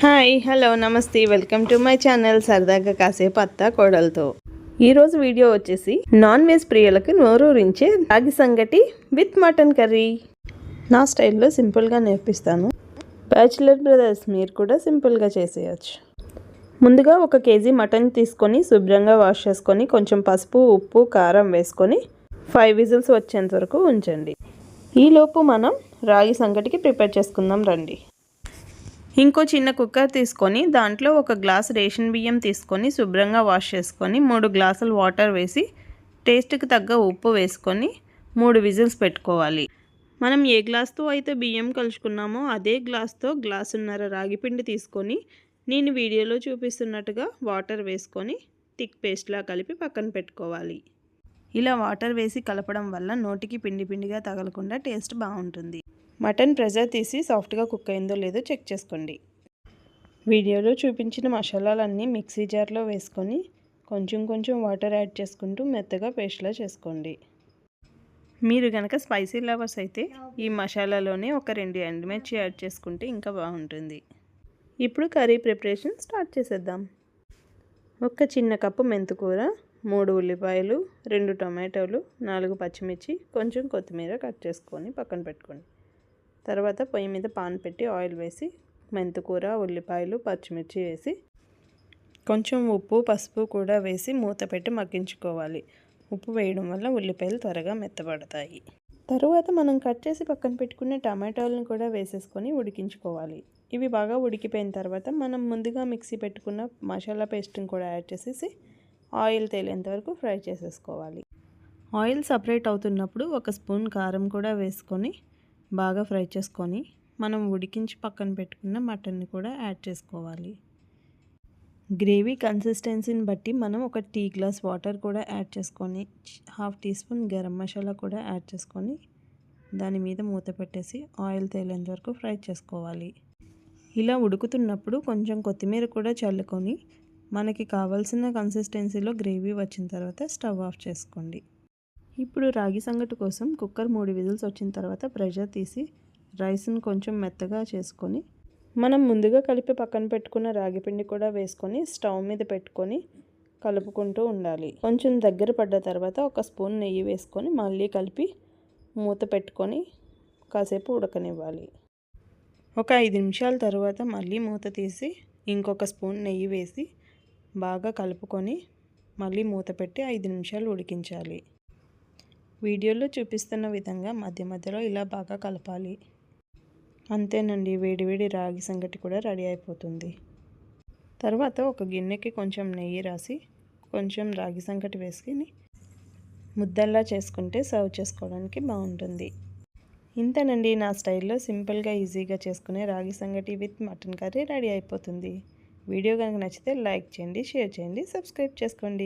Hi hello నమస్తే. Welcome to my channel సరదాగా కాసేపు అత్త కోడలతో. ఈరోజు వీడియో వచ్చేసి నాన్ వెజ్ ప్రియులకు నోరూరించే రాగి సంగటి విత్ మటన్ కర్రీ. నా స్టైల్లో సింపుల్గా నేర్పిస్తాను. బ్యాచులర్ బ్రదర్స్ మీరు కూడా సింపుల్గా చేసేయచ్చు. ముందుగా ఒక కేజీ మటన్ తీసుకొని శుభ్రంగా వాష్ చేసుకొని కొంచెం పసుపు ఉప్పు కారం వేసుకొని ఫైవ్ విజిల్స్ వచ్చేంత వరకు ఉంచండి. ఈలోపు మనం రాగి సంగటికి ప్రిపేర్ చేసుకుందాం రండి. ఇంకో చిన్న కుక్కర్ తీసుకొని దాంట్లో ఒక గ్లాస్ రేషన్ బియ్యం తీసుకొని శుభ్రంగా వాష్ చేసుకొని మూడు గ్లాసులు వాటర్ వేసి టేస్ట్కి తగ్గ ఉప్పు వేసుకొని మూడు విజిల్స్ పెట్టుకోవాలి. మనం ఏ గ్లాస్తో అయితే బియ్యం కలుసుకున్నామో అదే గ్లాస్తో గ్లాసున్నర రాగిపిండి తీసుకొని నేను వీడియోలో చూపిస్తున్నట్టుగా వాటర్ వేసుకొని థిక్ పేస్ట్లా కలిపి పక్కన పెట్టుకోవాలి. ఇలా వాటర్ వేసి కలపడం వల్ల నోటికి పిండి పిండిగా తగలకుండా టేస్ట్ బాగుంటుంది. మటన్ ప్రెజర్ తీసి సాఫ్ట్గా కుక్ అయిందో లేదో చెక్ చేసుకోండి. వీడియోలో చూపించిన మసాలాలన్నీ మిక్సీ జార్లో వేసుకొని కొంచెం కొంచెం వాటర్ యాడ్ చేసుకుంటూ మెత్తగా పేస్ట్లా చేసుకోండి. మీరు కనుక స్పైసీ లవర్స్ అయితే ఈ మసాలాలోనే ఒక రెండు ఎండుమిర్చి యాడ్ చేసుకుంటే ఇంకా బాగుంటుంది. ఇప్పుడు కర్రీ ప్రిపరేషన్ స్టార్ట్ చేసేద్దాం. ఒక చిన్న కప్పు మెంతుకూర మూడు ఉల్లిపాయలు రెండు టొమాటోలు నాలుగు పచ్చిమిర్చి కొంచెం కొత్తిమీర కట్ చేసుకొని పక్కన పెట్టుకోండి. తర్వాత పొయ్యి మీద పాన్ పెట్టి ఆయిల్ వేసి మెంతుకూర ఉల్లిపాయలు పచ్చిమిర్చి వేసి కొంచెం ఉప్పు పసుపు కూడా వేసి మూత పెట్టి మగ్గించుకోవాలి. ఉప్పు వేయడం వల్ల ఉల్లిపాయలు త్వరగా మెత్తబడతాయి. తరువాత మనం కట్ చేసి పక్కన పెట్టుకునే టమాటాలను కూడా వేసేసుకొని ఉడికించుకోవాలి. ఇవి బాగా ఉడికిపోయిన తర్వాత మనం ముందుగా మిక్సీ పెట్టుకున్న మసాలా పేస్ట్ని కూడా యాడ్ చేసేసి ఆయిల్ తేలేంత వరకు ఫ్రై చేసేసుకోవాలి. ఆయిల్ సపరేట్ అవుతున్నప్పుడు ఒక స్పూన్ కారం కూడా వేసుకొని బాగా ఫ్రై చేసుకొని మనం ఉడికించి పక్కన పెట్టుకున్న మటన్ని కూడా యాడ్ చేసుకోవాలి. గ్రేవీ కన్సిస్టెన్సీని బట్టి మనం ఒక టీ గ్లాస్ వాటర్ కూడా యాడ్ చేసుకొని half tea spoon garam masala కూడా యాడ్ చేసుకొని దాని మీద మూత పెట్టేసి ఆయిల్ తేలేంత వరకు ఫ్రై చేసుకోవాలి. ఇలా ఉడుకుతున్నప్పుడు కొంచెం కొత్తిమీర కూడా చల్లుకొని మనకి కావాల్సిన కన్సిస్టెన్సీలో గ్రేవీ వచ్చిన తర్వాత స్టవ్ ఆఫ్ చేసుకోండి. ఇప్పుడు రాగి సంగటి కోసం కుక్కర్ మూడు విజిల్స్ వచ్చిన తర్వాత ప్రెషర్ తీసి రైస్ని కొంచెం మెత్తగా చేసుకొని మనం ముందుగా కలిపి పక్కన పెట్టుకున్న రాగి పిండి కూడా వేసుకొని స్టవ్ మీద పెట్టుకొని కలుపుకుంటూ ఉండాలి. కొంచెం దగ్గర పడ్డ తర్వాత ఒక స్పూన్ నెయ్యి వేసుకొని మళ్ళీ కలిపి మూత పెట్టుకొని కాసేపు ఉడకనివ్వాలి. ఒక ఐదు నిమిషాల తర్వాత మళ్ళీ మూత తీసి ఇంకొక స్పూన్ నెయ్యి వేసి బాగా కలుపుకొని మళ్ళీ మూత పెట్టి ఐదు నిమిషాలు ఉడికించాలి. వీడియోలో చూపిస్తున్న విధంగా మధ్య మధ్యలో ఇలా బాగా కలపాలి. అంతేనండి వేడివేడి రాగి సంగటి కూడా రెడీ అయిపోతుంది. తర్వాత ఒక గిన్నెకి కొంచెం నెయ్యి రాసి కొంచెం రాగి సంగటి వేసుకుని ముద్దల్లా చేసుకుంటే సర్వ్ చేసుకోవడానికి బాగుంటుంది. ఇంతేనండి నా స్టైల్లో సింపుల్గా ఈజీగా చేసుకునే ragi sangati with mutton curry ready అయిపోతుంది. వీడియో కనుక నచ్చితే లైక్ చేయండి షేర్ చేయండి సబ్స్క్రైబ్ చేసుకోండి.